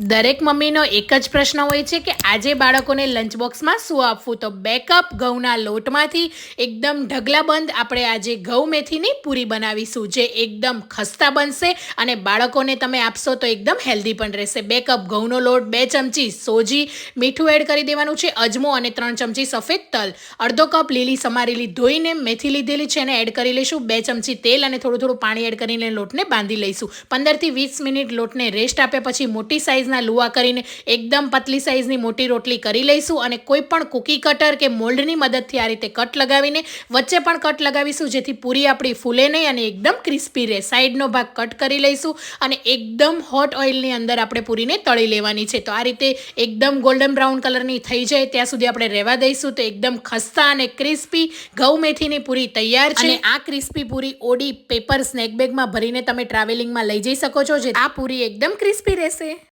દરેક મમ્મીનો એક જ પ્રશ્ન હોય છે કે આજે બાળકોને લંચ બોક્સમાં શું આપવું? તો બે કપ ઘઉંના લોટમાંથી એકદમ ઢગલાબંધ આપણે આજે ઘઉં મેથીની પૂરી બનાવીશું, જે એકદમ ખસ્તા બનશે અને બાળકોને તમે આપશો તો એકદમ હેલ્ધી પણ રહેશે. બે કપ ઘઉંનો લોટ, બે ચમચી સોજી, મીઠું એડ કરી દેવાનું છે, અજમો અને ત્રણ ચમચી સફેદ તલ. અડધો કપ લીલી સમારેલી ધોઈને મેથી લીધેલી છે એને એડ કરી લઈશું. બે ચમચી તેલ અને થોડું થોડું પાણી એડ કરીને લોટને બાંધી લઈશું. પંદરથી વીસ મિનિટ લોટને રેસ્ટ આપ્યા પછી મોટી સાઇઝના લુવા કરીને એકદમ પતલી સાઇઝની મોટી રોટલી કરી લઈશું અને કોઈ પણ કૂકી કટર કે મોલ્ડની મદદથી આ રીતે કટ લગાવીને વચ્ચે પણ કટ લગાવીશું, જેથી પૂરી આપણી ફૂલે નહીં અને એકદમ ક્રિસ્પી રહે. સાઈડનો ભાગ કટ કરી લઈશું અને એકદમ હોટ ઓઇલની અંદર આપણે પૂરીને તળી લેવાની છે. તો આ રીતે એકદમ ગોલ્ડન બ્રાઉન કલરની થઈ જાય, ત્યાં સુધી આપણે રહેવા દઈશું. તો એકદમ ખસ્તા અને ક્રિસ્પી ઘઉં મેથીની પૂરી તૈયાર છે. અને આ ક્રિસ્પી પૂરી ઓડી પેપર સ્નેક બેગમાં ભરીને તમે ટ્રાવેલિંગમાં લઈ જઈ શકો છો, જે આ પૂરી એકદમ ક્રિસ્પી રહેશે.